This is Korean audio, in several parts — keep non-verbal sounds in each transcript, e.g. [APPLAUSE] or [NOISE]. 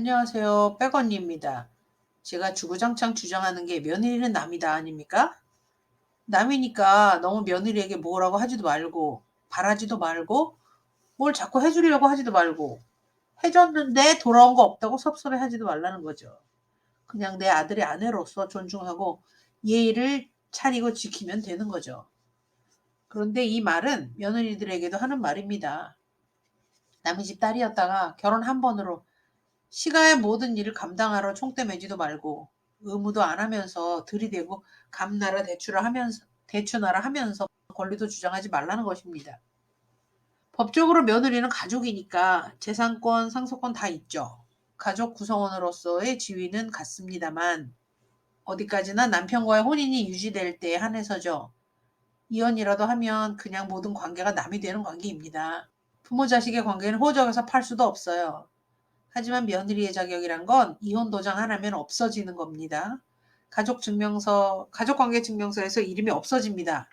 안녕하세요. 백언니입니다. 제가 주구장창 주장하는 게 며느리는 남이다 아닙니까? 남이니까 너무 며느리에게 뭐라고 하지도 말고 바라지도 말고 뭘 자꾸 해주려고 하지도 말고 해줬는데 돌아온 거 없다고 섭섭해 하지도 말라는 거죠. 그냥 내 아들의 아내로서 존중하고 예의를 차리고 지키면 되는 거죠. 그런데 이 말은 며느리들에게도 하는 말입니다. 남의 집 딸이었다가 결혼 한 번으로 시가의 모든 일을 감당하러 총대 매지도 말고 의무도 안 하면서 들이대고 감나라 대추라 하면서 대추나라 하면서 권리도 주장하지 말라는 것입니다. 법적으로 며느리는 가족이니까 재산권, 상속권 다 있죠. 가족 구성원으로서의 지위는 같습니다만 어디까지나 남편과의 혼인이 유지될 때에 한해서죠. 이혼이라도 하면 그냥 모든 관계가 남이 되는 관계입니다. 부모 자식의 관계는 호적에서 팔 수도 없어요. 하지만 며느리의 자격이란 건 이혼 도장 하나면 없어지는 겁니다. 가족 증명서, 가족 관계 증명서에서 이름이 없어집니다.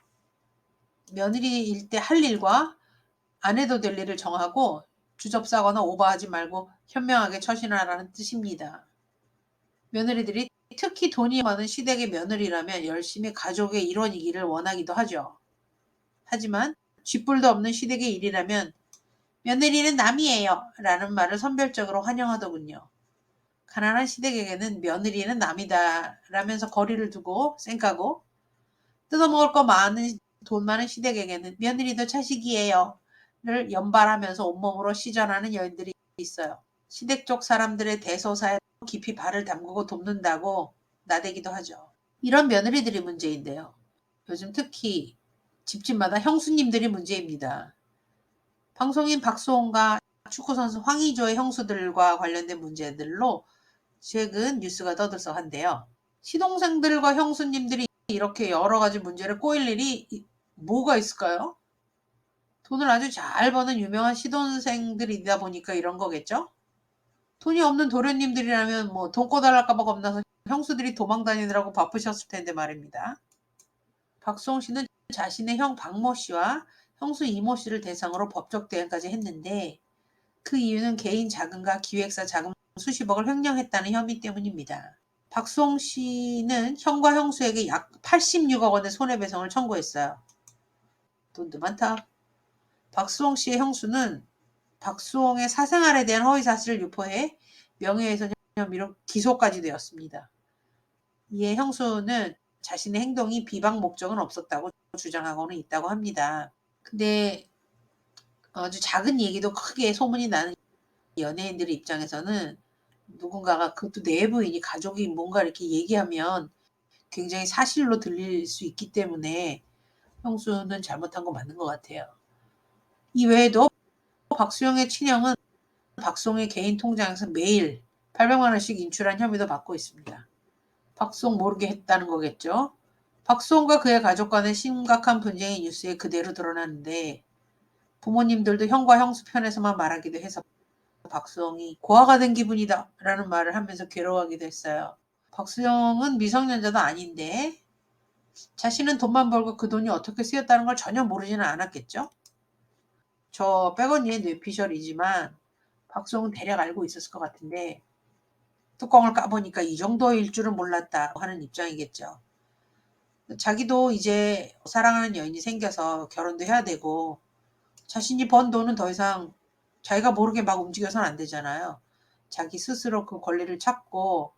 며느리일 때 할 일과 안 해도 될 일을 정하고 주접싸거나 오버하지 말고 현명하게 처신하라는 뜻입니다. 며느리들이 특히 돈이 많은 시댁의 며느리라면 열심히 가족의 일원이기를 원하기도 하죠. 하지만 쥐뿔도 없는 시댁의 일이라면 며느리는 남이에요. 라는 말을 선별적으로 환영하더군요. 가난한 시댁에게는 며느리는 남이다. 라면서 거리를 두고 쌩까고 뜯어먹을 거 많은 돈 많은 시댁에게는 며느리도 자식이에요. 를 연발하면서 온몸으로 시전하는 여인들이 있어요. 시댁 쪽 사람들의 대소사에 깊이 발을 담그고 돕는다고 나대기도 하죠. 이런 며느리들이 문제인데요. 요즘 특히 집집마다 형수님들이 문제입니다. 방송인 박수홍과 축구선수 황의조의 형수들과 관련된 문제들로 최근 뉴스가 떠들썩한데요. 시동생들과 형수님들이 이렇게 여러 가지 문제를 꼬일 일이 뭐가 있을까요? 돈을 아주 잘 버는 유명한 시동생들이다 보니까 이런 거겠죠? 돈이 없는 도련님들이라면 뭐 돈 꺼달랄까봐 겁나서 형수들이 도망 다니느라고 바쁘셨을 텐데 말입니다. 박수홍 씨는 자신의 형 박모 씨와 형수 이모 씨를 대상으로 법적 대응까지 했는데 그 이유는 개인 자금과 기획사 자금 수십억을 횡령했다는 혐의 때문입니다. 박수홍 씨는 형과 형수에게 약 86억 원의 손해배상을 청구했어요. 돈도 많다. 박수홍 씨의 형수는 박수홍의 사생활에 대한 허위 사실을 유포해 명예훼손 혐의로 기소까지 되었습니다. 이에 형수는 자신의 행동이 비방 목적은 없었다고 주장하고는 있다고 합니다. 근데 아주 작은 얘기도 크게 소문이 나는 연예인들 입장에서는 누군가가 그것도 내부인이 가족이 뭔가 이렇게 얘기하면 굉장히 사실로 들릴 수 있기 때문에 형수는 잘못한 거 맞는 것 같아요. 이 외에도 박수영의 친형은 박수홍의 개인 통장에서 매일 800만 원씩 인출한 혐의도 받고 있습니다. 박수홍 모르게 했다는 거겠죠. 박수홍과 그의 가족 간의 심각한 분쟁이 뉴스에 그대로 드러났는데 부모님들도 형과 형수 편에서만 말하기도 해서 박수홍이 고아가 된 기분이다 라는 말을 하면서 괴로워하기도 했어요. 박수영은 미성년자도 아닌데 자신은 돈만 벌고 그 돈이 어떻게 쓰였다는 걸 전혀 모르지는 않았겠죠? 저 백언니의 뇌피셜이지만 박수홍은 대략 알고 있었을 것 같은데 뚜껑을 까보니까 이 정도일 줄은 몰랐다 하는 입장이겠죠. 자기도 이제 사랑하는 여인이 생겨서 결혼도 해야 되고 자신이 번 돈은 더 이상 자기가 모르게 막 움직여서는 안 되잖아요. 자기 스스로 그 권리를 찾고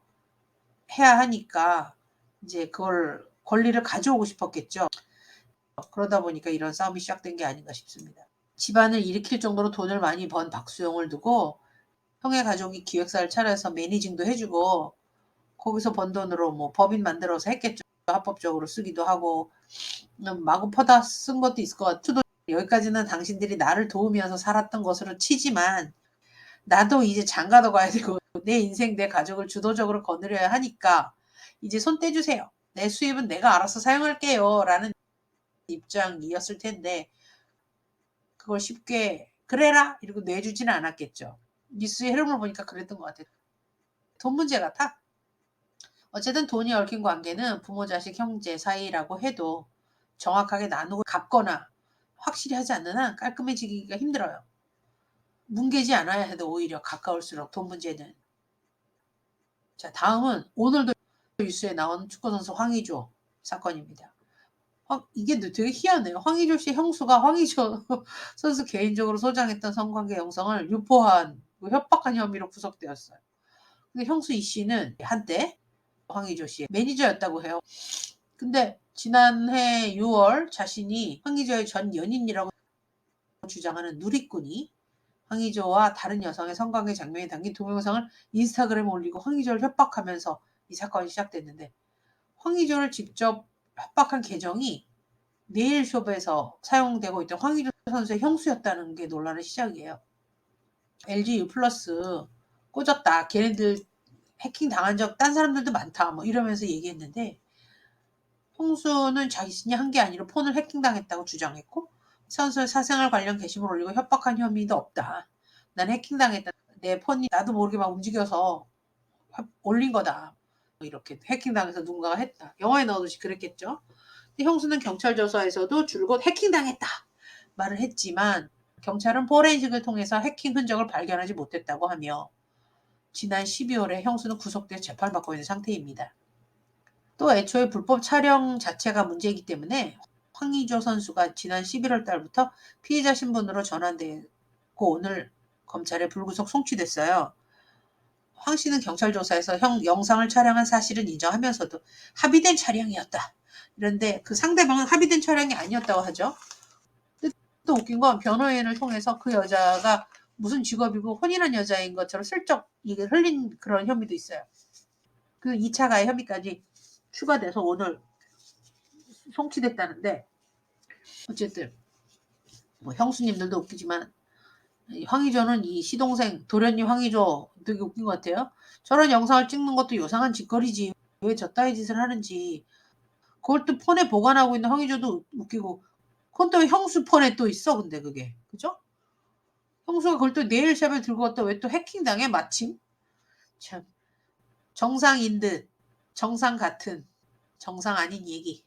해야 하니까 이제 그걸 권리를 가져오고 싶었겠죠. 그러다 보니까 이런 싸움이 시작된 게 아닌가 싶습니다. 집안을 일으킬 정도로 돈을 많이 번 박수영을 두고 형의 가족이 기획사를 차려서 매니징도 해주고 거기서 번 돈으로 뭐 법인 만들어서 했겠죠. 합법적으로 쓰기도 하고 음, 마구 퍼다 쓴 것도 있을 것 같아요. 여기까지는 당신들이 나를 도우면서 살았던 것으로 치지만 나도 이제 장가도 가야 되고 내 인생 내 가족을 주도적으로 거느려야 하니까 이제 손 떼주세요. 내 수입은 내가 알아서 사용할게요. 라는 입장이었을 텐데 그걸 쉽게 그래라 이러고 내주지는 않았겠죠. 뉴스의 흐름을 보니까 그랬던 것 같아요. 돈 문제 같아. 어쨌든 돈이 얽힌 관계는 부모, 자식, 형제 사이라고 해도 정확하게 나누고 갚거나 확실히 하지 않는 한 깔끔해지기가 힘들어요. 뭉개지 않아야 해도 오히려 가까울수록 돈 문제는 자, 다음은 오늘도 뉴스에 나온 축구 선수 황의조 사건입니다. 황- 이게 되게 희한해요. 황의조 씨 형수가 황의조 [LAUGHS] 선수 개인적으로 소장했던 성관계 영상을 유포한 그 협박한 혐의로 구속되었어요. 근데 형수 이 씨는 한때 황의조 씨의 매니저였다고 해요. 근데 지난해 6월 자신이 황의조의 전 연인이라고 주장하는 누리꾼이 황의조와 다른 여성의 성관계 장면이 담긴 동영상을 인스타그램에 올리고 황의조를 협박하면서 이 사건이 시작됐는데 황의조를 직접 협박한 계정이 네일숍에서 사용되고 있던 황의조 선수의 형수였다는 게 논란의 시작이에요. LG U 플러스 꽂았다. 걔네들 해킹 당한 적 딴 사람들도 많다. 뭐 이러면서 얘기했는데 형수는 자신이 한 게 아니라 폰을 해킹 당했다고 주장했고 선수의 사생활 관련 게시물 올리고 협박한 혐의도 없다. 난 해킹 당했다. 내 폰이 나도 모르게 막 움직여서 협- 올린 거다. 뭐 이렇게 해킹 당해서 누군가가 했다. 영화에 나오듯이 그랬겠죠. 근데 형수는 경찰 조사에서도 줄곧 해킹 당했다 말을 했지만 경찰은 포렌식을 통해서 해킹 흔적을 발견하지 못했다고 하며 지난 12월에 형수는 구속돼 재판받고 있는 상태입니다. 또 애초에 불법 촬영 자체가 문제이기 때문에 황의조 선수가 지난 11월 달부터 피해자 신분으로 전환되고 오늘 검찰에 불구속 송치됐어요. 황 씨는 경찰 조사에서 형 영상을 촬영한 사실은 인정하면서도 합의된 촬영이었다. 그런데 그 상대방은 합의된 촬영이 아니었다고 하죠. 또 웃긴 건 변호인을 통해서 그 여자가 무슨 직업이고 혼인한 여자인 것처럼 슬쩍 이게 흘린 그런 혐의도 있어요. 그 2차 가해 혐의까지 추가돼서 오늘 송치됐다는데 어쨌든 뭐 형수님들도 웃기지만 이 황의조는 이 시동생 도련님 황의조 되게 웃긴 것 같아요. 저런 영상을 찍는 것도 요상한 짓거리지 왜 저따위 짓을 하는지 그걸 또 폰에 보관하고 있는 황의조도 웃기고 그건 또 형수 폰에 또 있어 근데 그게 그죠? 형수가 그걸 또 네일샵에 들고 갔다 왜 또 해킹 당해 마침? 참. 정상인 듯 정상 같은 정상 아닌 얘기